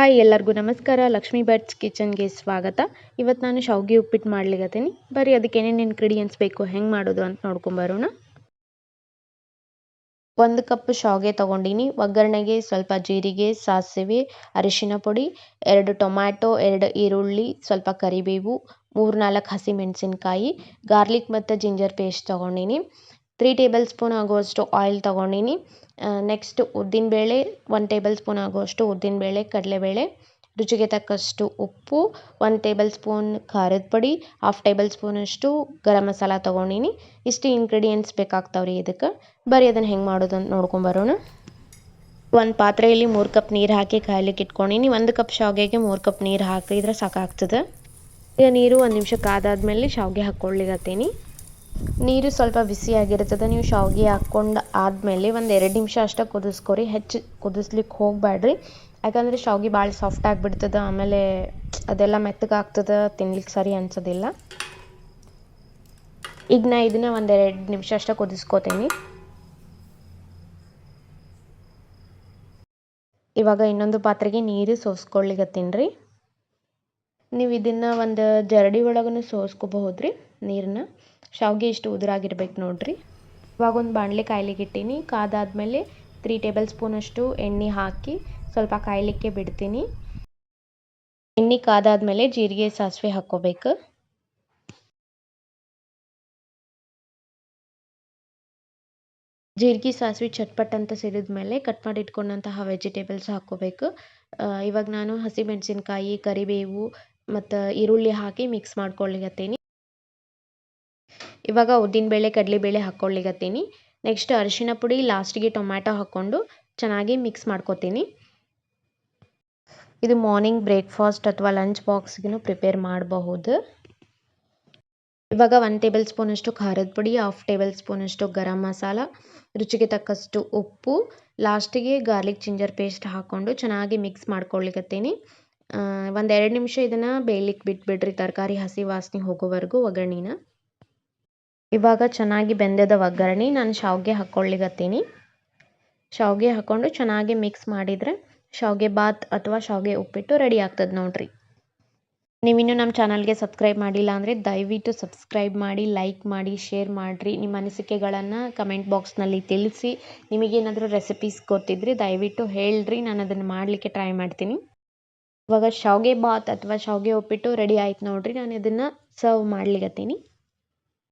Hi ಎಲ್ಲರಿಗೂ ನಮಸ್ಕಾರ, ಲಕ್ಷ್ಮೀ ಭಟ್ಸ್ ಕಿಚನ್ಗೆ ಸ್ವಾಗತ. ಇವತ್ತು ನಾನು ಶಾವ್ಗೆ ಉಪ್ಪಿಟ್ಟು ಮಾಡ್ಲಿಕತ್ತೀನಿ. ಬರೀ ಅದಕ್ಕೆ ಏನೇನು ಇನ್ಗ್ರೀಡಿಯೆಂಟ್ಸ್ ಬೇಕು, ಹೆಂಗೆ ಮಾಡೋದು ಅಂತ ನೋಡ್ಕೊಂಬರೋಣ ಒಂದು ಕಪ್ ಶಾವ್ಗೆ ತೊಗೊಂಡಿನಿ. ಒಗ್ಗರಣೆಗೆ ಸ್ವಲ್ಪ ಜೀರಿಗೆ, ಸಾಸಿವೆ, ಅರಿಶಿನ ಪುಡಿ, ಎರಡು ಟೊಮ್ಯಾಟೊ, ಎರಡು ಈರುಳ್ಳಿ, ಸ್ವಲ್ಪ ಕರಿಬೇವು ಮೂರು ನಾಲ್ಕು ಹಸಿ ಮೆಣಸಿನ್ಕಾಯಿ ಗಾರ್ಲಿಕ್ ಮತ್ತು ಜಿಂಜರ್ ಪೇಸ್ಟ್ ತೊಗೊಂಡಿನಿ. ತ್ರೀ ಟೇಬಲ್ ಸ್ಪೂನ್ ಆಗುವಷ್ಟು ಆಯಿಲ್ ತೊಗೊಂಡಿನಿ. ನೆಕ್ಸ್ಟ್ ಉದ್ದಿನಬೇಳೆ ಒನ್ ಟೇಬಲ್ ಸ್ಪೂನ್ ಆಗುವಷ್ಟು ಉದ್ದಿನಬೇಳೆ ಕಡಲೆಬೇಳೆ ರುಚಿಗೆ ತಕ್ಕಷ್ಟು ಉಪ್ಪು ಒನ್ ಟೇಬಲ್ ಸ್ಪೂನ್ ಖಾರದ ಪುಡಿ ಹಾಫ್ ಟೇಬಲ್ ಸ್ಪೂನಷ್ಟು ಗರಂ ಮಸಾಲ ತೊಗೊಂಡಿನಿ. ಇಷ್ಟು ಇಂಗ್ರೀಡಿಯೆಂಟ್ಸ್ ಬೇಕಾಗ್ತಾವೆ ರೀ ಇದಕ್ಕೆ. ಬರೀ ಅದನ್ನು ಹೆಂಗೆ ಮಾಡೋದು ಅಂತ ನೋಡ್ಕೊಂಬರೋಣ ಒಂದು ಪಾತ್ರೆಯಲ್ಲಿ ಮೂರು ಕಪ್ ನೀರು ಹಾಕಿ ಕಾಯ್ಲಿಕ್ಕೆ ಇಟ್ಕೊಂಡಿನಿ. ಒಂದು ಕಪ್ ಶಾವಿಗೆಗೆ ಮೂರು ಕಪ್ ನೀರು ಹಾಕಿದ್ರೆ ಸಾಕಾಗ್ತದೆ. ಈಗ ನೀರು ಒಂದು ನಿಮಿಷ ಕಾದಾದ್ಮೇಲೆ ಶಾವಿಗೆ ಹಾಕ್ಕೊಳ್ಳಿಗತ್ತೀನಿ ನೀರು ಸ್ವಲ್ಪ ಬಿಸಿಯಾಗಿರ್ತದೆ ನೀವು ಶಾವಿಗೆ ಹಾಕ್ಕೊಂಡು ಆದಮೇಲೆ ಒಂದು ಎರಡು ನಿಮಿಷ ಅಷ್ಟೇ ಕುದಿಸ್ಕೊರಿ. ಹೆಚ್ಚು ಕುದಿಸ್ಲಿಕ್ಕೆ ಹೋಗಬೇಡ್ರಿ ಯಾಕಂದರೆ ಶಾವಿಗೆ ಭಾಳ ಸಾಫ್ಟ್ ಆಗಿಬಿಡ್ತದೆ. ಆಮೇಲೆ ಅದೆಲ್ಲ ಮೆತ್ತಗಾಗ್ತದೆ ತಿನ್ಲಿಕ್ಕೆ ಸರಿ ಅನ್ಸೋದಿಲ್ಲ. ಈಗ ನಾ ಇದನ್ನ ಎರಡು ನಿಮಿಷ ಅಷ್ಟೇ ಕುದಿಸ್ಕೋತೀನಿ. ಇವಾಗ ಇನ್ನೊಂದು ಪಾತ್ರೆಗೆ ನೀರು ಸೋಸ್ಕೊಳ್ಳಿಗತ್ತೀನಿ ರೀ. ನೀವು ಇದನ್ನು ಒಂದು ಜರಡಿ ಒಳಗೂ ಸೋಸ್ಕೋಬಹುದು ರೀ ನೀರನ್ನ ಶಾವಿಗೆ ಇಷ್ಟು ಉದುರಾಗಿರ್ಬೇಕು ನೋಡ್ರಿ. ಇವಾಗ ಒಂದು ಬಾಣಲೆ ಕಾಯ್ಲಿಕ್ಕೆ ಇಟ್ಟೀನಿ. ಕಾದಾದ್ಮೇಲೆ ತ್ರೀ ಟೇಬಲ್ ಸ್ಪೂನಷ್ಟು ಎಣ್ಣೆ ಹಾಕಿ ಸ್ವಲ್ಪ ಕಾಯಲಿಕ್ಕೆ ಬಿಡ್ತೀನಿ. ಎಣ್ಣೆ ಕಾದಾದ್ಮೇಲೆ ಜೀರಿಗೆ, ಸಾಸಿವೆ ಹಾಕ್ಕೋಬೇಕು. ಜೀರಿಗೆ, ಸಾಸಿವೆ ಚಟ್ಪಟ್ ಅಂತ ಸಿಡಿದ ಮೇಲೆ ಕಟ್ ಮಾಡಿ ಇಟ್ಕೊಂಡಂತಹ ವೆಜಿಟೇಬಲ್ಸ್ ಹಾಕ್ಕೋಬೇಕು. ಇವಾಗ ನಾನು ಹಸಿಮೆಣಸಿನ್ಕಾಯಿ, ಕರಿಬೇವು ಮತ್ತು ಈರುಳ್ಳಿ ಹಾಕಿ ಮಿಕ್ಸ್ ಮಾಡ್ಕೊಳ್ಳಿಗತ್ತೀನಿ ಇವಾಗ ಉದ್ದಿನಬೇಳೆ ಕಡಲೆಬೇಳೆ ಹಾಕ್ಕೊಳ್ಳಿಗತ್ತೀನಿ ನೆಕ್ಸ್ಟ್ ಅರಿಶಿನ ಪುಡಿ ಲಾಸ್ಟಿಗೆ ಟೊಮ್ಯಾಟೊ ಹಾಕ್ಕೊಂಡು ಚೆನ್ನಾಗಿ ಮಿಕ್ಸ್ ಮಾಡ್ಕೊತೀನಿ. ಇದು ಮಾರ್ನಿಂಗ್ ಬ್ರೇಕ್ಫಾಸ್ಟ್ ಅಥವಾ ಲಂಚ್ ಬಾಕ್ಸ್ಗೂ ಪ್ರಿಪೇರ್ ಮಾಡಬಹುದು. ಇವಾಗ ಒನ್ ಟೇಬಲ್ ಸ್ಪೂನಷ್ಟು ಖಾರದ ಪುಡಿ ಹಾಫ್ ಟೇಬಲ್ ಸ್ಪೂನಷ್ಟು ಗರಂ ಮಸಾಲ, ರುಚಿಗೆ ತಕ್ಕಷ್ಟು ಉಪ್ಪು ಲಾಸ್ಟಿಗೆ ಗಾರ್ಲಿಕ್ ಜಿಂಜರ್ ಪೇಸ್ಟ್ ಹಾಕ್ಕೊಂಡು ಚೆನ್ನಾಗಿ ಮಿಕ್ಸ್ ಮಾಡ್ಕೊಳ್ಳಿಕತ್ತೀನಿ. ಒಂದು ಎರಡು ನಿಮಿಷ ಇದನ್ನು ಬೇಯಲಿಕ್ಕೆ ಬಿಟ್ಬಿಡ್ರಿ, ತರಕಾರಿ, ಹಸಿ ವಾಸನೆ ಹೋಗೋವರೆಗೂ ಒಗ್ಗರಣೆನ. ಇವಾಗ ಚೆನ್ನಾಗಿ ಬೆಂದದ ಒಗ್ಗರಣೆ ನಾನು ಶಾವಿಗೆ ಹಾಕ್ಕೊಳ್ಳಿಗತ್ತೀನಿ ಶಾವಿಗೆ ಹಾಕ್ಕೊಂಡು ಚೆನ್ನಾಗಿ ಮಿಕ್ಸ್ ಮಾಡಿದರೆ ಶಾವಿಗೆ ಬಾತ್ ಅಥವಾ ಶಾವಿಗೆ ಉಪ್ಪಿಟ್ಟು ರೆಡಿ ಆಗ್ತದೆ ನೋಡಿರಿ. ನೀವಿನ್ನೂ ನಮ್ಮ ಚಾನಲ್ಗೆ ಸಬ್ಸ್ಕ್ರೈಬ್ ಮಾಡಿಲ್ಲ ಅಂದರೆ ದಯವಿಟ್ಟು ಸಬ್ಸ್ಕ್ರೈಬ್ ಮಾಡಿ ಲೈಕ್ ಮಾಡಿ ಶೇರ್ ಮಾಡಿರಿ. ನಿಮ್ಮ ಅನಿಸಿಕೆಗಳನ್ನು ಕಮೆಂಟ್ ಬಾಕ್ಸ್ನಲ್ಲಿ ತಿಳಿಸಿ. ನಿಮಗೇನಾದರೂ ರೆಸಿಪೀಸ್ ಗೊತ್ತಿದ್ದರೆ ದಯವಿಟ್ಟು ಹೇಳ್ರಿ, ನಾನು ಅದನ್ನು ಮಾಡಲಿಕ್ಕೆ ಟ್ರೈ ಮಾಡ್ತೀನಿ. ಇವಾಗ ಶಾವಿಗೆ ಬಾತ್ ಅಥವಾ ಶಾವಿಗೆ ಉಪ್ಪಿಟ್ಟು ರೆಡಿ ಆಯ್ತು ನೋಡಿರಿ, ನಾನು ಇದನ್ನು ಸರ್ವ್ ಮಾಡ್ಲಿಕತ್ತೀನಿ.